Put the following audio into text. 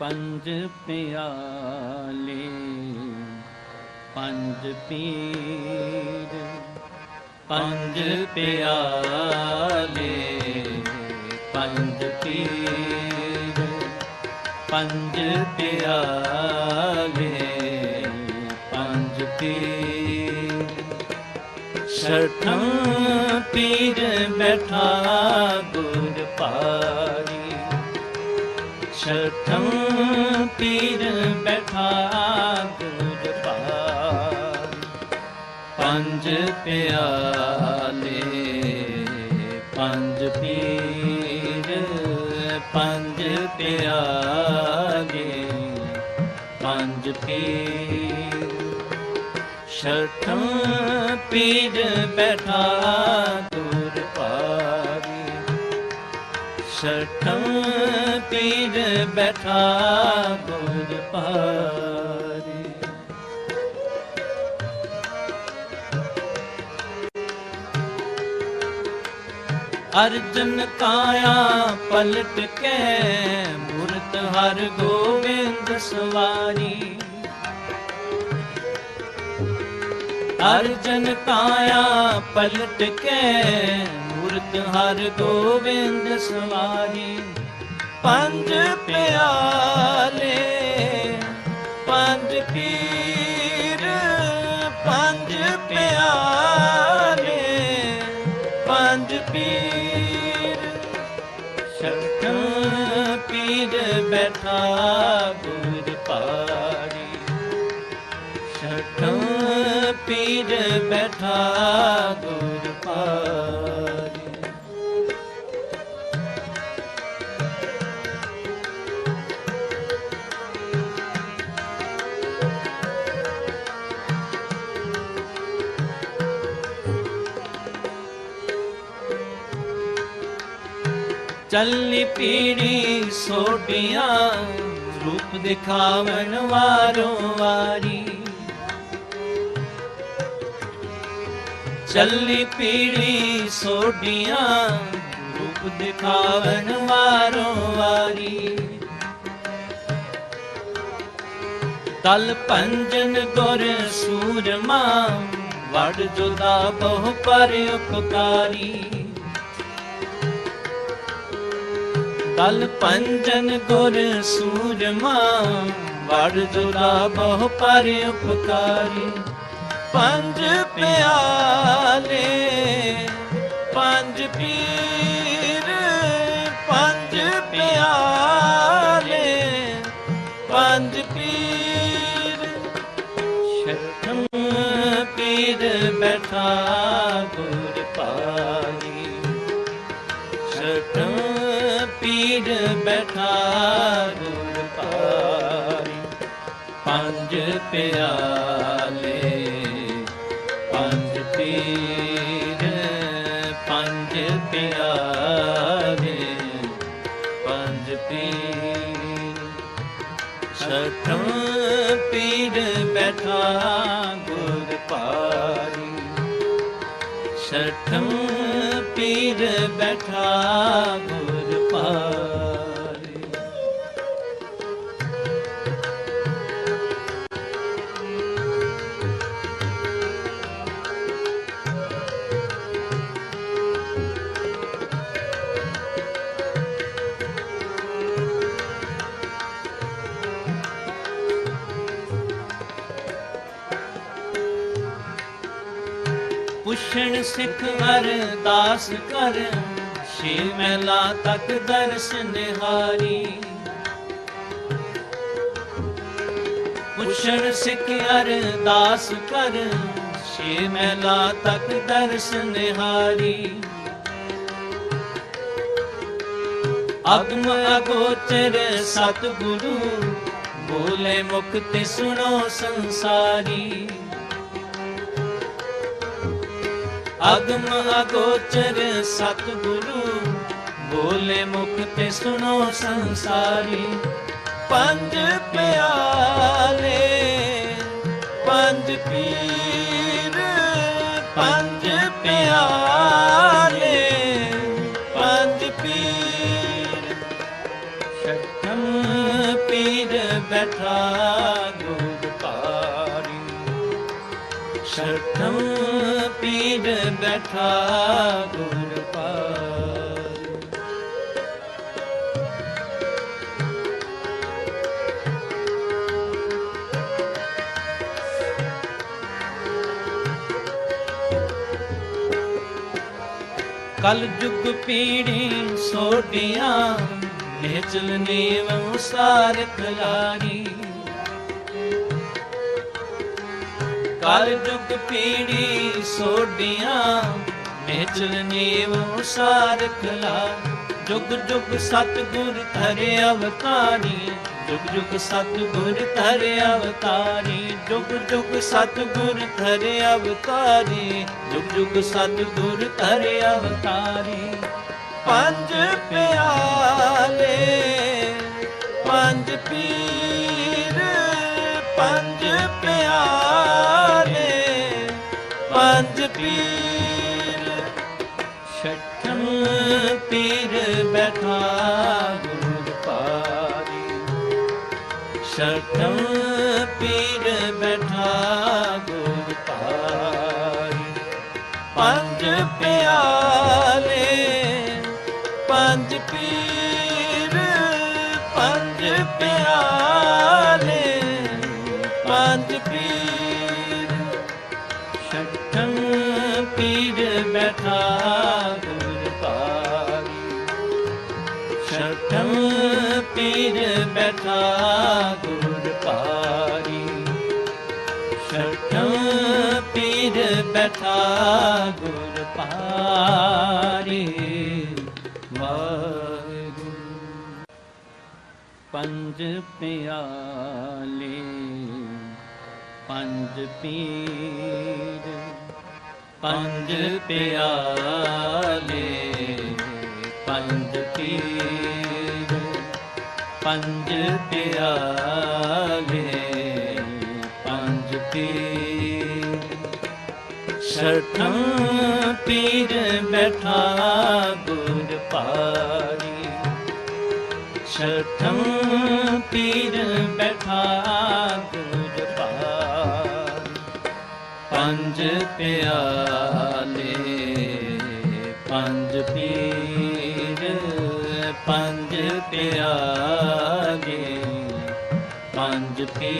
ਪੰਜ ਪਿਆਲੇ, ਪੰਜ ਪੀਰ, ਪੰਜ ਪਿਆਲੇ, ਪੰਜ ਪੀਰ, ਪੰਜ ਪਿਆਲੇ, ਪੰਜ ਪੀਰ। ਛਠਾਂ ਪੀਰ ਬੈਠਾ ਗੁਰ ਪਾਰੀ ਛਠਾਂ ਪੀਰ ਬੈਠਾ ਗੁਰ ਪਾਰੀ। ਪੰਜ ਪਿਆਲੇ, ਪੰਜ ਪੀਰ, ਪੰਜ ਪਿਆਲੇ ਪੰਜ ਪੀਰ। ਛਠਾਂ ਪੀਰ ਬੈਠਾ ਛਠਾਂ ਪੀਰ ਬੈਠਾ ਗੁਰ ਪਾਰੀ ਅਰਜਨ ਕਾਇਆ ਪਲਟ ਕੇ ਮੂਰਤ ਹਰ ਗੋਵਿੰਦ ਸਵਾਰੀ। ਅਰਜਨ ਕਾਇਆ ਪਲਟ ਕੇ ਮੂਰਤ ਹਰ ਗੋਬਿੰਦ ਸਵਾਰੀ ਪੰਜ ਪਿਆਲੇ, ਪੰਜ ਪੀਰ, ਪੰਜ ਪਿਆਲੇ, ਪੰਜ ਪੀਰ। ਸ਼ਰਕਾਂ ਪੀਰ ਬੈਠਾ ਗੁਰ ਪਾਰੀ ਸ਼ਰਕਾਂ ਪੀਰ ਬੈਠਾ ਗੁਰ ਪਾਰੀ ਚੱਲੀ ਪੀੜੀ ਸੋਟੀਆਂ ਰੂਪ ਦਿਖਾਵਣ ਵਾਰੋ ਵਾਰੀ। ਚੱਲੀ ਪੀੜੀ ਸੋਟੀਆਂ ਰੂਪ ਦਿਖਾਵਣ ਵਾਰੋ ਵਾਰੀ। ਤਲ ਪੰਜਨ ਗੁਰ ਸੂਰਮਾ, ਵੜ ਜੁਦਾ ਬਹੁ ਪਰ ਉਪਕਾਰੀ। ਕਲ ਪੰਜਨ ਗੁਰ ਸੂਰਮਾ ਵੜ ਜੁਦਾ ਬਹੁ ਪਰ ਉਪਕਾਰੀ। ਪੰਜ ਪਿਆਲੇ, ਪੰਜ ਪੀਰ, ਪੰਜ ਪਿਆਲੇ, ਪੰਜ ਪੀਰ। ਸ਼ਰਖਮ ਪੀਰ ਬੈਠਾ ਪੀਰ ਬੈਠਾ ਗੁਰ ਪਾਰੀ ਪੰਜ ਪਿਆਲੇ, ਪੰਜ ਪੀਰ, ਪੰਜ ਪਿਆਲੇ, ਪੰਜ ਪੀਰ। ਛਠਾਂ ਪੀਰ ਬੈਠਾ ਗੁਰ ਪਾਰੀ ਛਠਾਂ ਪੀਰ ਬੈਠਾ ਗੁਰ ਪਾਰੀ ਪੁੱਛਣ ਸਿੱਖ ਅਰਦਾਸ ਕਰ ਛੇ ਮਹਿਲਾ ਤੱਕ ਦਰਸ ਨਿਹਾਰੀ ਪੁੱਛਣ ਸਿੱਖ ਅਰਦਾਸ ਕਰ ਛੇ ਮਹਿਲਾ ਤੱਕ ਦਰਸ ਨਿਹਾਰੀ ਅਗਮ ਅਗੋਚਰ ਸਤਿਗੁਰੂ, ਬੋਲੇ ਮੁਖ ਸੁਣੋ ਸੰਸਾਰੀ। ਅਗਮ ਅਗੋਚਰ ਸਤਿਗੁਰੂ, ਬੋਲੇ ਮੁਖ ਤੇ ਸੁਣੋ ਸੰਸਾਰੀ। ਪੰਜ ਪਿਆਲੇ, ਪੰਜ ਪੀਰ, ਪੰਜ ਪਿਆਲੇ, ਪੰਜ ਪੀਰ। ਸ਼ਕਮ ਪੀਰ ਬੈਠਾ ਪੀਰ ਬੈਠਾ ਗੁਰ ਪਾਰੀ ਕਲ ਜੁਗ ਪੀੜੀ ਸੋਡੀਆਂ ਨਿਚਲ ਨੀਵ ਸਾਰ ਖਲਾਰੀ ਕਲ ਜੁਗ ਪੀੜੀ ਸੋਡੀਆਂ ਨੇਚਲ ਨੀਵ ਸਾਰ ਖਲਾ ਜੁਗ ਜੁਗ ਸਤ ਗੁਰ ਧਰੇ ਅਵਤਾਰੀ, ਜੁਗ ਜੁਗ ਸਤ ਗੁਰ ਧਰੇ ਅਵਤਾਰੀ। ਜੁਗ ਜੁਗ ਸਤ ਗੁਰ ਧਰੇ ਅਵਤਾਰੀ, ਜੁਗ ਜੁਗ ਸਤ ਗੁਰ ਧਰੇ ਅਵਤਾਰੀ। ਪੰਜ ਪਿਆਲੇ, ਪੰਜ ਪੀਰ, ਪੰਜ ਪਿਆਲੇ। ਪੰਜ ਪੀਰ ਛਠਮ ਪੀਰ ਬੈਠਾ ਗੁਰ ਪਾਰੀ ਛਠਮ ਪੀਰ ਬੈਠਾ ਗੁਰ ਪਾਰੀ ਪੰਜ ਪਿਆਲੇ ਗੁਰ ਪਾਰੀ ਛਠਮ ਪੀਰ ਬੈਠਾ ਗੁਰ ਪਾਰੀ। ਵਾਹਿਗੁਰੂ। ਪੰਜ ਪਿਆਲੇ, ਪੰਜ ਪੀਰ। ਪੰਜ ਪਿਆਲੇ, ਪੰਜ ਪੀਰ। ਪੰਜ ਪਿਆਲੇ, ਪੰਜ ਪੀ ਛਠਮ ਪੀਰ ਬੈਠਾ ਗੁਰ ਪਾਰੀ। ਛਠਮ ਪੀਰ ਬੈਠਾ ਗੁਰ ਪਾਰੀ। ਪੰਜ ਪਿਆਲੇ, ਪੰਜ ਪੀਰ, ਪੰਜ ਪਿਆਲੇ ਪੰਜ ਪੀਰ